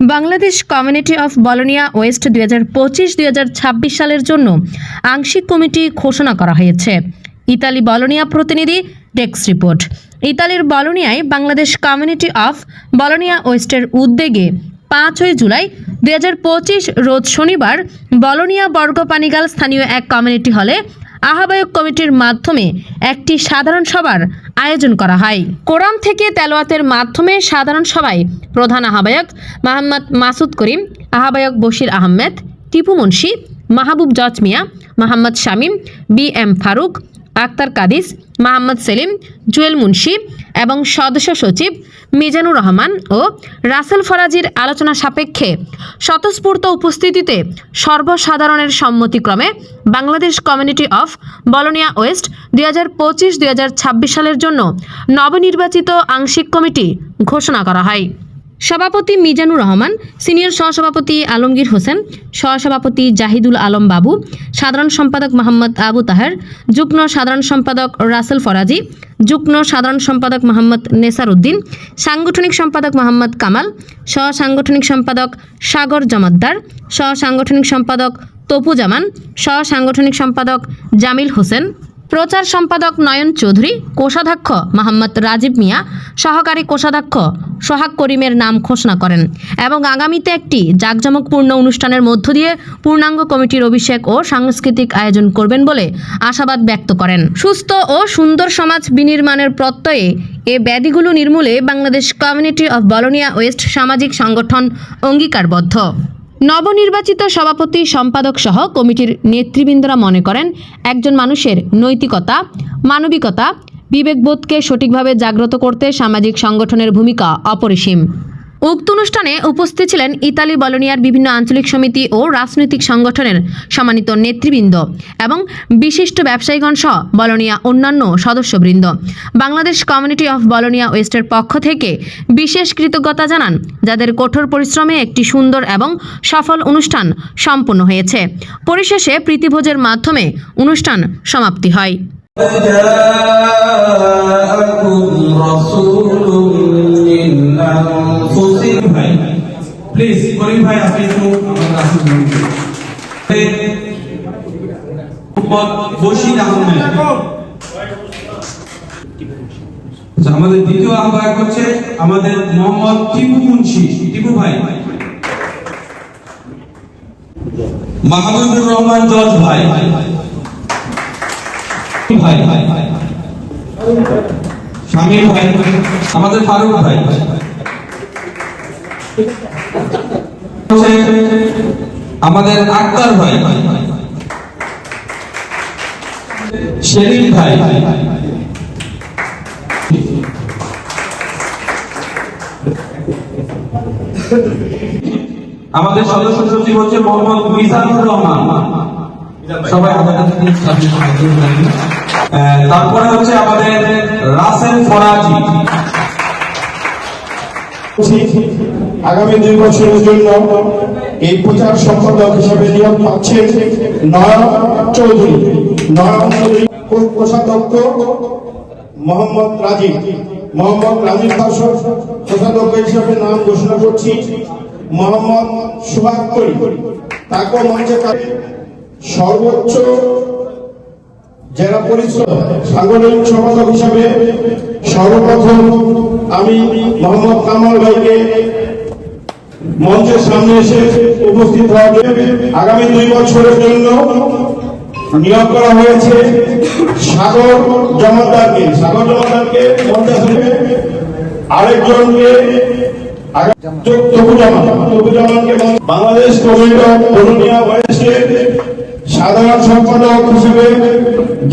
Bangladesh community of Bologna west দুই হাজার পঁচিশ, দুই সালের জন্য আংশিক কমিটি ঘোষণা করা হয়েছে। ইতালি বলোনিয়া প্রতিনিধি ডেক্স রিপোর্ট। ইতালির বলোনিয়ায় বাংলাদেশ কমিউনিটি অফ বলোনিয়া ওয়েস্টের উদ্যোগে পাঁচই জুলাই দুই হাজার পঁচিশ রোজ শনিবার বলোনিয়া বর্গপানিগাল স্থানীয় এক কমিউনিটি হলে আহ্বায়ক কমিটির মাধ্যমে একটি সাধারণ সভার আয়োজন করা হয়। কোরআন থেকে তেলোয়াতের মাধ্যমে সাধারণ সভায় প্রধান আহ্বায়ক মাহমদ মাসুদ করিম, আহ্বায়ক বশির আহমেদ, টিপু মুন্সি, মাহবুব জজ মিয়া, মোহাম্মদ শামীম, বি এম ফারুক, আক্তার কাদিস মাহমদ সেলিম, জুয়েল মুন্সি এবং সদস্য সচিব মিজানুর রহমান ও রাসেল ফরাজির আলোচনা সাপেক্ষে স্বতঃস্ফূর্ত উপস্থিতিতে সর্বসাধারণের সম্মতিক্রমে Bangladesh community of Bologna west দুই হাজার পঁচিশ সালের জন্য নবনির্বাচিত আংশিক কমিটি ঘোষণা করা হয়। সভাপতি মিজানুর রহমান, সিনিয়র সহসভাপতি আলমগীর হোসেন, সহসভাপতি জাহিদুল আলম বাবু, সাধারণ সম্পাদক মোহাম্মদ আবু তাহের, যুগ্ম সাধারণ সম্পাদক রাসেল ফরাজি, যুগ্ম সাধারণ সম্পাদক মোহাম্মদ নেসার উদ্দিন, সাংগঠনিক সম্পাদক মোহাম্মদ কামাল সহ সাংগঠনিক সম্পাদক সাগর জমাদ্দার সহ সাংগঠনিক সম্পাদক তপু জামান সহ সাংগঠনিক সম্পাদক জামিল হোসেন। প্রচার সম্পাদক নয়ন চৌধুরী, কোষাধ্যক্ষ মোহাম্মদ রাজীব মিয়া, সহকারী কোষাধ্যক্ষ সোহাগ করিমের নাম ঘোষণা করেন এবং আগামীতে একটি জাঁকজমকপূর্ণ অনুষ্ঠানের মধ্য দিয়ে পূর্ণাঙ্গ কমিটির অভিষেক ও সাংস্কৃতিক আয়োজন করবেন বলে আশাবাদ ব্যক্ত করেন। সুস্থ ও সুন্দর সমাজ বিনির্মাণের প্রত্যয়ে এ ব্যাধিগুলো নির্মূলে Bangladesh community of Bologna west সামাজিক সংগঠন অঙ্গীকারবদ্ধ। নবনির্বাচিত সভাপতি, সম্পাদক সহ কমিটির নেতৃবৃন্দরা মনে করেন, একজন মানুষের নৈতিকতা, মানবিকতা, বিবেকবোধকে সঠিকভাবে জাগ্রত করতে সামাজিক সংগঠনের ভূমিকা অপরিসীম। উক্ত অনুষ্ঠানে উপস্থিত ছিলেন ইতালি বলোনিয়ার বিভিন্ন আঞ্চলিক সমিতি ও রাজনৈতিক সংগঠনের সম্মানিত নেতৃবৃন্দ এবং বিশিষ্ট ব্যবসায়ীগণ সহ বলোনিয়া অন্যান্য সদস্যবৃন্দ বাংলাদেশ কমিউনিটি অফ বলোনিয়া ওয়েস্টের পক্ষ থেকে বিশেষ কৃতজ্ঞতা জানান যাদের কঠোর পরিশ্রমে একটি সুন্দর এবং সফল অনুষ্ঠান সম্পন্ন হয়েছে পরিশেষে প্রীতিভোজের মাধ্যমে অনুষ্ঠান সমাপ্তি হয় প্লিজ করিম ভাই আপনি একটু আহমেদ আচ্ছা, আমাদের দ্বিতীয় আহ্বায়ক হচ্ছে আমাদের মোহাম্মদ টিপু মুন্সি। টিপু ভাই। মাহমুদুর রহমান জজ ভাই। ভাই। শামীম ভাই। আমাদের ফারুক ভাই। আমাদের আক্তার ভাই। শেরিন ভাই। আমাদের সদস্য সচিব হচ্ছে মোহাম্মদ মিজানুর রহমান। সবাই আমাদের তারপরে হচ্ছে আমাদের রাসেল ফরাজি। আগামী দুই বছরের জন্য এই প্রচার সম্পাদক হিসেবে নিয়োগ পাচ্ছেন নয়ন চৌধুরী। নয়ন চৌধুরী কোষাধ্যক্ষ? মোহাম্মদ রাজীব। মোহাম্মদ রাজীব কোষাধ্যক্ষ হিসেবে নাম ঘোষণা করছি মোহাম্মদ তাকে মঞ্চে সর্বোচ্চ জেলা পরিষদ সাংগঠনিক সম্পাদক হিসাবে সর্বপ্রথম আমি মোহাম্মদ কামাল ভাইকে মঞ্চের সামনে এসে উপস্থিত জন্য আগামী দুই বছরের জন্য নিয়োগ করা হয়েছে সাগর জমাদারকে সাগর জমাদারকে আসবে আরেকজনকে বাংলাদেশ সাধারণ সম্পাদক হিসেবে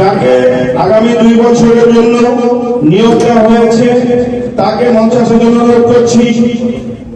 যাকে আগামী দুই বছরের জন্য নিয়োগ দেওয়া হয়েছে, তাকে মঞ্চে আসার জন্য অনুরোধ করছি।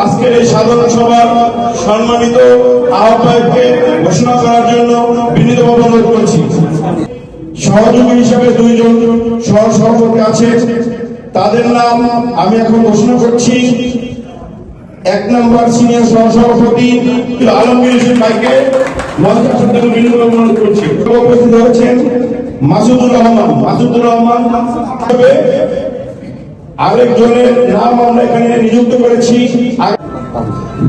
আজকের এই সাধারণ সভার সম্মানিত আহ্বায়ককে ঘোষণা করার জন্য বিনীতভাবে অনুরোধ করছি। সহযোগী হিসেবে দুইজন সহ সভাপতি আছে তাদের নাম আমি এখন ঘোষণা করছি। এক নম্বর সিনিয়র সহসভাপতি আলমগীর হোসেন ভাইকে অনুরোধ করছি। উপস্থিত হয়েছেন মাসুদুর রহমান। মাসুদুর রহমান আরেকজনের নাম আমরা এখানে নিযুক্ত করেছি।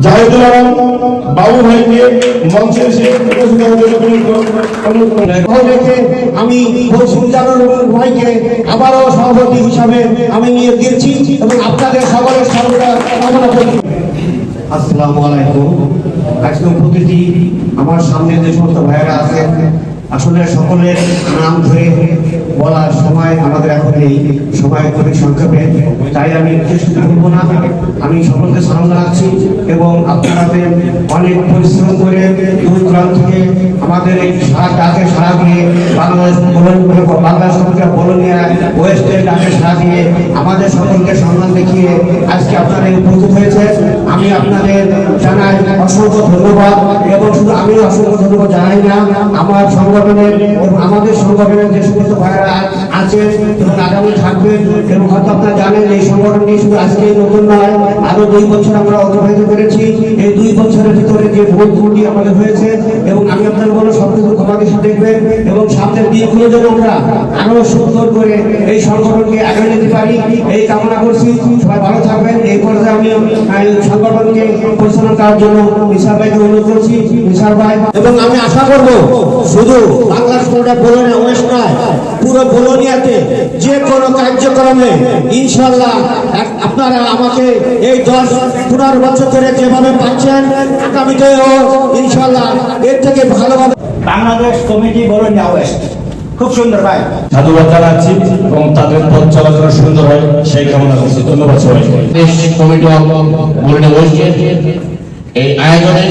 জাহেদুল আলম বাবু ভাইকে মঞ্চে এসে আমি সুলতানুর ভাইকে আবারও সভাপতি হিসাবে আমি নিয়োগ দিয়েছি এবং আপনাদের সকলের সর্বদা কামনা করি। আসসালামু আলাইকুম। আজকে প্রতিটি আমার সামনে যে সমস্ত ভাইয়েরা আছেন আসলে সকলের নাম ধরে বলার সময় আমাদের এখন নেই সময় খুবই সংক্ষেপে। তাই আমি চেষ্টা করব না, আমি সকলকে সালাম জানাচ্ছি এবং আপনারা অনেক পরিশ্রম করে দূর দূরান্ত থেকে আমাদের এই সারা ডাকে সারা দিয়ে বাংলাদেশ বাংলাদেশ সরকার বলনিয়া ওয়েস্টের ডাকে সারা দিয়ে আমাদের সকলকে সম্মান দেখিয়ে আজকে আপনারা এই উপস্থিত হয়েছে আমি আপনাদের জানাই অসংখ্য ধন্যবাদ এবং শুধু আমি অসংখ্য ধন্যবাদ জানাই না, আমার সংগঠনের আমাদের সংগঠনের যে সমস্ত ভাইয়েরা আছেন এবং আগামী থাকবেন এবং হয়তো আপনারা জানেন এই সংগঠনটি শুধু আজকে নতুন নয় আরও দুই বছর আমরা অতিবাহিত করেছি। এই দুই বছরের ভিতরে যে ভোট ভোটটি আমাদের হয়েছে এবং আমি আপনাদের বলো সবকিছু ক্ষমাকে দেখবেন এবং সামনের দিনগুলো যেন আমরা আরও সুন্দর করে এই সংগঠনকে আগামী নিতে পারি। এই কামনা করছি, সবাই ভালো থাকবেন। এই পর্যায়ে আমি সংগঠনকে পরিচালনা করার জন্য নিশার ভাইকে অনুরোধ করছি। নিশার ভাই এবং আমি আশা করব শুধু বাংলাদেশ কোনটা বলোনিয়া ওয়েস্ট নয় পুরো বলোনিয়াতে যে কোনো কার্যক্রমে ইনশাল্লাহ আপনারা আমাকে এই দশ পনেরো বছর ধরে যেভাবে পাচ্ছেন আগামীতেও ইনশাল্লাহ এর থেকে ভালোভাবে বাংলাদেশ কমিটি বলুন ওয়েস্ট। খুব সুন্দর ভাই সাধুবাদ জানাচ্ছি এবং তাদের পথ চলা যেন সুন্দর হয় সেই কামনা করছি ধন্যবাদ সবাইকে দেশ কমিটি বসছে এই আয়োজনে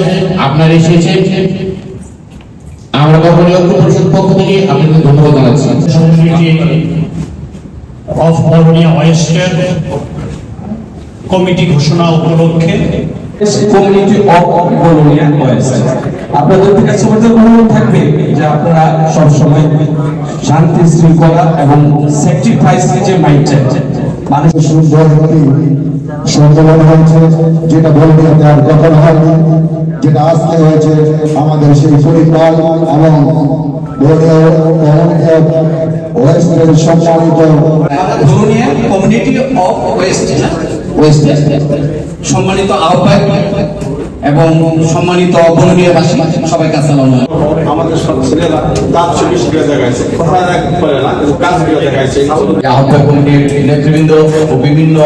আপনারা এসেছেন আমরা কখনো ঐক্য পরিষদ পক্ষ থেকে আপনাদের ধন্যবাদ জানাচ্ছি অফ বরনিয়া ওয়েস্টের কমিটি ঘোষণা উপলক্ষে কমিটি অফ বলোনিয়া ওয়েস্ট আপনাদের থেকে সবাই অনুরোধ থাকবে যে আপনারা সব সময় শান্তি শৃঙ্খলা এবং স্যাক্রিফাইস যে মাইন্ডসেট মানুষ সুন্দরমতি হয়েছে যেটা বলতে আর কখন হয়নি যেটা আসতে হয়েছে আমাদের সেই পরিবার এবং ওয়েস্টের সম্মানিত কমিউনিটি অফ ওয়েস্ট ওয়েস্ট সম্মানিত আহ্বায়ক। এবং সম্মানিত বরুণিয়াবাসী সবাইকে সবাই আলাইকুম। আমাদের সব ছেলেরা করে দেখাইছে করে না কিন্তু কাজ করে দেখাইছে আহ্বায়ক কমিটির নেতৃবৃন্দ ও বিভিন্ন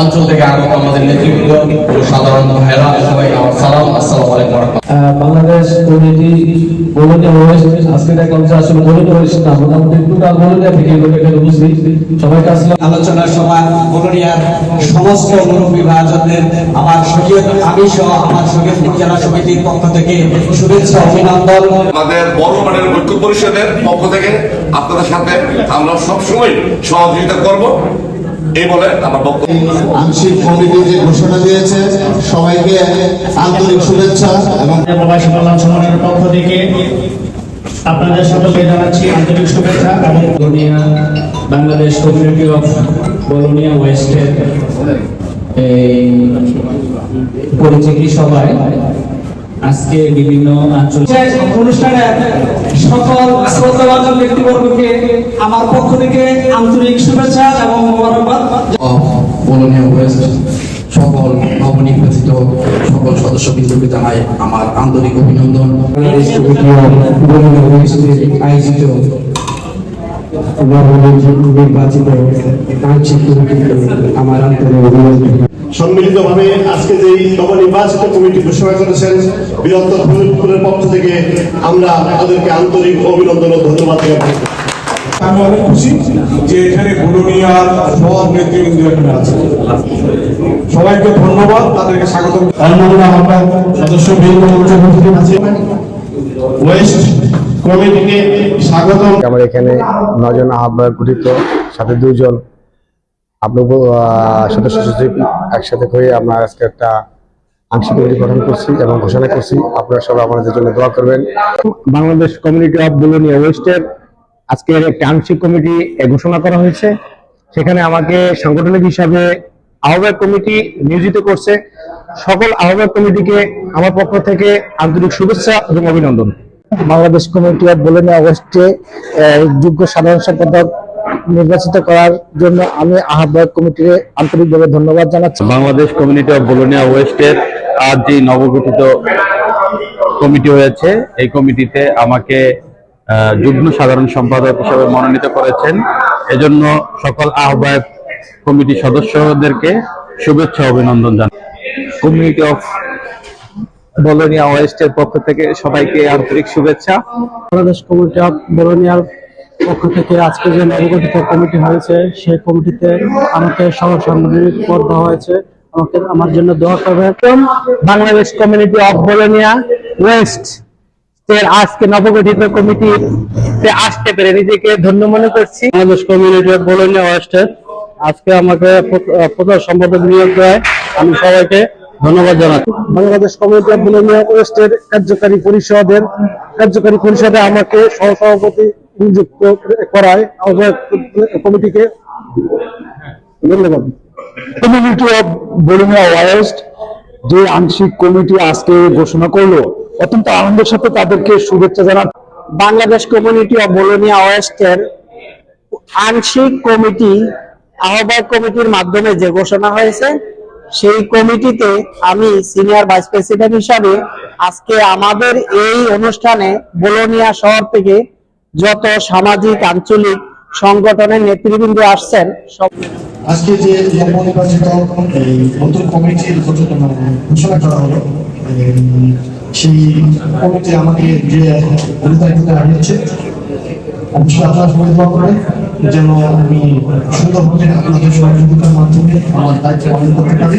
অঞ্চল থেকে আগত আমাদের নেতৃবৃন্দ ও সাধারণ ভাইরা সবাই আমার সালাম আসসালামু আলাইকুম ওয়া রাহমাতুল্লাহ। বাংলাদেশ কমিটি বলতে ওয়েস্ট আজকে দেখলাম যে আসলে বলতে ওয়েস্ট না মোটামুটি টোটাল বলতে থেকে এখানে উপস্থিত সবাইকে আসলে আলোচনার সময় বরুণিয়ার সমস্ত মুরব্বী ভাইদের আমার শরীয়ত আমি সহ আমার শরীয়ত জেলা সমিতির পক্ষ থেকে শুভেচ্ছা অভিনন্দন। আমাদের বড় মানের ঐক্য পরিষদের পক্ষ থেকে আপনাদের সাথে আমরা সবসময় সহযোগিতা করব। এই বলে আমার বক্তব্য। আংশিক কমিটি যে ঘোষণা দিয়েছে সবাইকে আন্তরিক শুভেচ্ছা এবং প্রবাসী কল্যাণ পক্ষ থেকে আপনাদের সকলকে জানাচ্ছি আন্তরিক শুভেচ্ছা এবং Bologna Bangladesh community of Bologna ওয়েস্টের এই পরিচিতি সভায় আজকে বিভিন্ন আঞ্চলিক অনুষ্ঠানে সকল শ্রদ্ধাভাজন ব্যক্তিবর্গকে আমার পক্ষ থেকে আন্তরিক শুভেচ্ছা এবং মোবারকবাদ। অফ বলোনিয়া ওয়েস্ট সকল নবনির্বাচিত সকল সদস্যবৃন্দকে জানাই আমার আন্তরিক অভিনন্দন আয়োজিত নবনির্বাচিত আংশিক আমার আন্তরিক অভিনন্দন সম্মিলিতভাবে আজকে যে নবনির্বাচিত কমিটি ঘোষণা করেছেন বৃহত্তর ফরিদপুরের পক্ষ থেকে আমরা তাদেরকে আন্তরিক অভিনন্দন ও ধন্যবাদ জ্ঞাপন। আমি অনেক খুশি যে এখানে বুলুনিয়ার সব নেতৃবৃন্দ এখানে আছে। সবাইকে ধন্যবাদ তাদেরকে স্বাগত আমরা সদস্য ওয়েস্ট কমিটিকে স্বাগত আমার এখানে নজন আহ্বায়ক গঠিত সাথে দুইজন আপনার সদস্য সচিব একসাথে হয়ে আমরা আজকে একটা আংশিক কমিটি গঠন করছি এবং ঘোষণা করছি। আপনারা সবাই আমাদের জন্য দোয়া করবেন। বাংলাদেশ কমিউনিটি অফ বুলোনিয়া ওয়েস্টের আজকের একটি আংশিক কমিটি ঘোষণা করা হয়েছে। সেখানে আমাকে সাংগঠনিক হিসাবে আহ্বায়ক কমিটি নিয়োজিত করছে। সকল আহ্বায়ক কমিটিকে আমার পক্ষ থেকে আন্তরিক শুভেচ্ছা এবং অভিনন্দন। বাংলাদেশ কমিটি অফ বুলোনিয়া ওয়েস্টে যোগ্য সাধারণ সম্পাদক নির্বাচিত করার জন্য আমি আহ্বায়ক কমিটির আন্তরিকভাবে ধন্যবাদ জানাচ্ছি। বাংলাদেশ কমিউনিটি অফ বোলোনিয়া ওয়েস্টের আজ যে নবগঠিত কমিটি হয়েছে। এই কমিটিতে আমাকে যুগ্ম সাধারণ সম্পাদক হিসেবে মনোনীত করেছেন। এজন্য সকল আহ্বায়ক কমিটি সদস্যদেরকে শুভেচ্ছা অভিনন্দন জানাই। কমিউনিটি অফ বলোনিয়া ওয়েস্টের পক্ষ থেকে সবাইকে আন্তরিক শুভেচ্ছা। বাংলাদেশ কমিটি অফ বরোনিয়ার পক্ষ থেকে আজকে যে নবগঠিত কমিটি হয়েছে সেই কমিটিতে আমাকে সহ সাংগঠনিক পদ দেওয়া হয়েছে। আমাকে আমার জন্য দোয়া করবেন। Bangladesh community of Bologna west আজকে নবগঠিত কমিটিতে আসতে পেরে নিজেকে ধন্য মনে করছি। বাংলাদেশ কমিউনিটি অফ বরোনিয়া ওয়েস্টের আজকে আমাকে প্রধান সম্পাদক নিয়োগ দেয়। আমি সবাইকে ধন্যবাদ জানাচ্ছি। বাংলাদেশ কমিউনিটি অফ বরোনিয়া ওয়েস্টের কার্যকারী পরিষদের কার্যকারী পরিষদে আমাকে সহসভাপতি নিযুক্ত করায় কমিটিকে। ধন্যবাদ। কমিউনিটি অফ বরুণিয়া ওয়েস্ট যে আংশিক কমিটি আজকে ঘোষণা করল অত্যন্ত আনন্দের সাথে তাদেরকে শুভেচ্ছা জানান বাংলাদেশ কমিউনিটি অব বরুণিয়া ওয়েস্টের আংশিক কমিটি আহ্বায়ক কমিটির মাধ্যমে যে ঘোষণা হয়েছে সেই কমিটিতে আমি সিনিয়র ভাইস প্রেসিডেন্ট হিসাবে আজকে আমাদের এই অনুষ্ঠানে বোলোনিয়া শহর থেকে যত সামাজিক আঞ্চলিক সংগঠনের নেতৃবৃন্দ আসছেন সব আজকে যে নবনির্বাচিত এই নতুন কমিটির ঘোষণা ঘোষণা করা হলো সেই কমিটি আমাকে যে দায়িত্ব আনিয়েছে অবশ্যই আপনারা সবাই করবেন যেন আমি সুন্দরভাবে আপনাদের সহযোগিতার মাধ্যমে আমার দায়িত্ব পালন করতে পারি।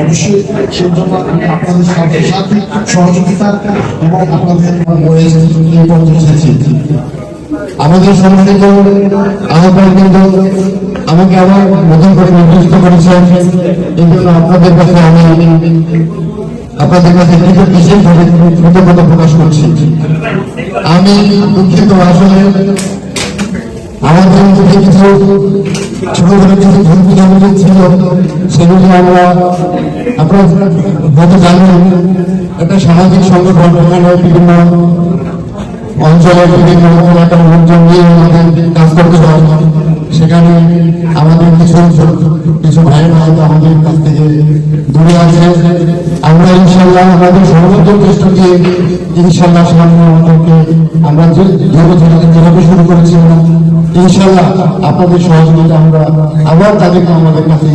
অবশ্যই সেই জন্য আমি আপনাদের সাথে সাথে সহযোগিতা এবং আপনাদের আমাদের সম্মানিত আহ্বান কিন্তু আমাকে আবার নতুন করে নির্দিষ্ট করেছেন। এই জন্য আপনাদের কাছে আমি আপনাদের কাছে কৃতজ্ঞ বিশেষভাবে কৃতজ্ঞতা প্রকাশ করছি। আমি দুঃখিত আসলে আমাদের মধ্যে কিছু ছোট ছোট কিছু ছিল, সেগুলি আমরা আপনারা হয়তো জানেন, একটা সামাজিক সংগঠন এখানে বিভিন্ন অঞ্চলের বিভিন্ন লোকজন নিয়ে আমাদের কাজ করতে হয়। সেখানে আমাদের কিছু কিছু ভাইয়েরা হয়তো আমাদের কাছ থেকে দূরে আছে। আমরা ইনশাল্লাহ আমাদের সর্বোচ্চ চেষ্টা ইনশাল্লাহ সামনে আমাদেরকে আমরা যে ধীরে ধীরে যেভাবে শুরু করেছিলাম ইনশাল্লাহ আপনাদের সহযোগিতা আমরা আবার তাদেরকে আমাদের কাছে